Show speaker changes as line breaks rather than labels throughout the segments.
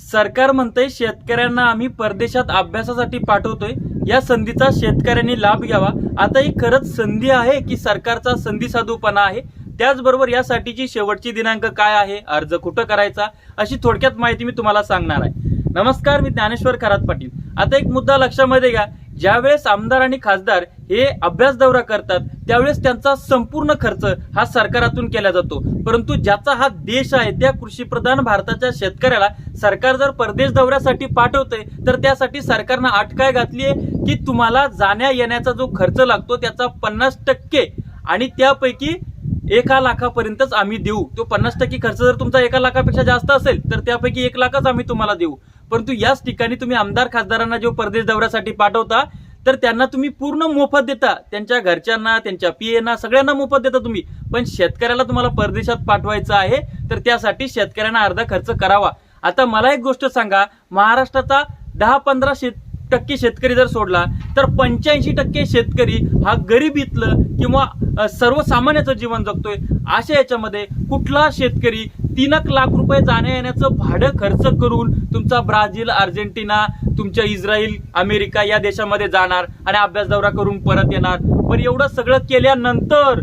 सरकार म्हणतंय शेतकऱ्यांना आम्ही परदेशात अभ्यासासाठी पाठवतोय. या संधीचा शेतकऱ्यांनी लाभ घ्यावा. आता ही खरंच संधी आहे की सरकारचा संधी साधूपणा आहे? त्याचबरोबर यासाठीची शेवटची दिनांक काय आहे? अर्ज कुठं करायचा? अशी थोडक्यात माहिती मी तुम्हाला सांगणार आहे. नमस्कार मी ज्ञानेश्वर खरात पाटील. आता एक मुद्दा लक्षामध्ये घ्या. ज्यावेळेस आमदार आणि खासदार हे अभ्यास दौरा करतात त्यावेळेस त्यांचा संपूर्ण खर्च हा सरकारातून केला जातो. परंतु ज्याचा हा देश आहे त्या कृषीप्रधान भारताच्या शेतकऱ्याला सरकार जर परदेश दौऱ्यासाठी पाठवतंय तर त्यासाठी सरकारनं अट काय घातली आहे की तुम्हाला जाण्या येण्याचा जो खर्च लागतो त्याचा पन्नास टक्के आणि त्यापैकी एका लाखापर्यंतच आम्ही देऊ. तो पन्नास टक्के खर्च जर तुमचा एका लाखापेक्षा जास्त असेल तर त्यापैकी एक लाखच आम्ही तुम्हाला देऊ. परंतु याच ठिकाणी तुम्ही आमदार खासदारांना जो परदेश दौऱ्यासाठी पाठवता तर त्यांना तुम्ही पूर्ण मोफत देता. त्यांच्या घरच्यांना त्यांच्या पीएना सगळ्यांना मोफत देता तुम्ही. पण शेतकऱ्याला तुम्हाला परदेशात पाठवायचं आहे तर त्यासाठी शेतकऱ्यांना अर्धा खर्च करावा. आता मला एक गोष्ट सांगा महाराष्ट्राचा दहा पंधरा शेत टक्के शेतकरी जर सोडला तर पंच्याऐंशी टक्के शेतकरी हा गरिबीतलं किंवा सर्वसामान्याचं जीवन जगतोय. अशा याच्यामध्ये कुठला शेतकरी तीन एक लाख रुपये जाण्या येण्याचं भाडं खर्च करून तुमचा ब्राझील अर्जेंटिना तुमच्या इस्रायल अमेरिका या देशामध्ये जाणार आणि अभ्यास दौरा करून परत येणार. पण एवढं सगळं केल्यानंतर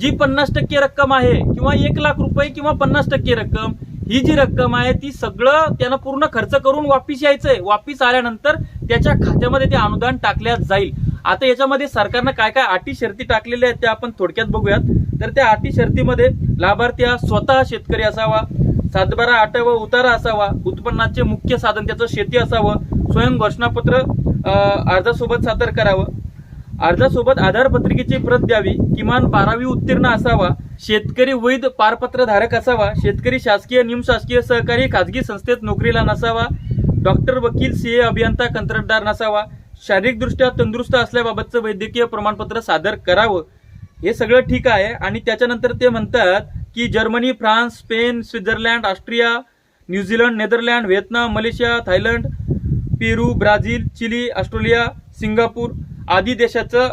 जी पन्नास टक्के रक्कम आहे किंवा एक लाख रुपये किंवा पन्नास टक्के रक्कम ही जी रक्कम आहे ती सगळं त्यानं पूर्ण खर्च करून वापिस यायचंय. वापिस आल्यानंतर त्याच्या खात्यामध्ये ते अनुदान टाकल्या जाईल. आता याच्यामध्ये सरकारनं काय काय अटी शर्ती टाकलेल्या आहेत त्या आपण थोडक्यात बघूयात. तर त्या अटी शर्तीमध्ये लाभार्थी हा स्वतः शेतकरी असावा सातबारा आटा व उतारा असावा उत्पन्नाचे मुख्य साधन त्याचं शेती असावं स्वयं घोषणापत्र अर्जासोबत सादर करावं. अर्जासोबत आधारपत्रिकेची प्रत द्यावी किमान बारावी उत्तीर्ण असावा शेतकरी वैध पारपत्र धारक असावा शेतकरी शासकीय निमशासकीय सहकारी खाजगी संस्थेत नोकरीला नसावा डॉक्टर वकील सीए अभियंता कंत्राटदार नसावा शारीरिकदृष्ट्या तंदुरुस्त असल्याबाबतचं वैद्यकीय प्रमाणपत्र सादर करावं. हे सगळं ठीक आहे. आणि त्याच्यानंतर ते म्हणतात की Germany France Spain Switzerland Austria New Zealand Netherland Vietnam Malaysia Thailand Peru Brazil Chile Australia Singapore आदी देशाचं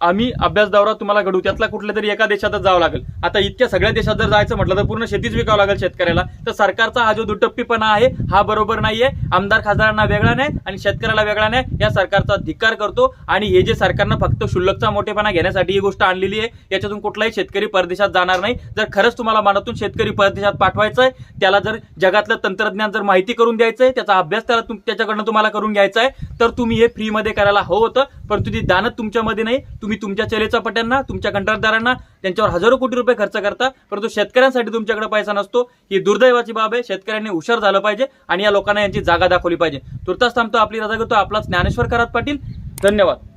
आम्ही अभ्यास दौरा तुम्हाला घडू त्यातला कुठल्या तरी एका देशातच जावं लागेल. आता इतक्या सगळ्या देशात जर जायचं म्हटलं तर पूर्ण शेतीच विकावं लागेल शेतकऱ्याला. तर सरकारचा हा जो दुटप्पीपणा आहे हा बरोबर नाहीये. आमदार खासदारांना वेगळा नाही आणि शेतकऱ्याला वेगळा नाही. या सरकारचा धिक्कार करतो आणि हे जे सरकारनं फक्त शुल्लकचा मोठेपणा घेण्यासाठी ही गोष्ट आणलेली आहे याच्यातून कुठलाही शेतकरी परदेशात जाणार नाही. जर खरंच तुम्हाला मनातून शेतकरी परदेशात पाठवायचं आहे त्याला जर जगातलं तंत्रज्ञान जर माहिती करून द्यायचं आहे त्याचा अभ्यास त्याला तुम- त्याच्याकडनं तुम्हाला करून घ्यायचा आहे तर तुम्ही हे फ्रीमध्ये करायला हवं होतं. परंतु ती दानत तुमच्यामध्ये नाही. तुम्ही तुमच्या चलेचा पट्यांना तुमच्या कंत्राटदारांना त्यांच्यावर हजारो कोटी रुपये खर्च करता. परंतु शेतकऱ्यांसाठी तुमच्याकडे पैसा नसतो. ही दुर्दैवाची बाब आहे. शेतकऱ्यांनी हुशार झालं पाहिजे आणि या लोकांना यांची जागा दाखवली पाहिजे. तुर्तास थांबतो. आपली रजा घेतो. आपला ज्ञानेश्वर करात पाटील. धन्यवाद.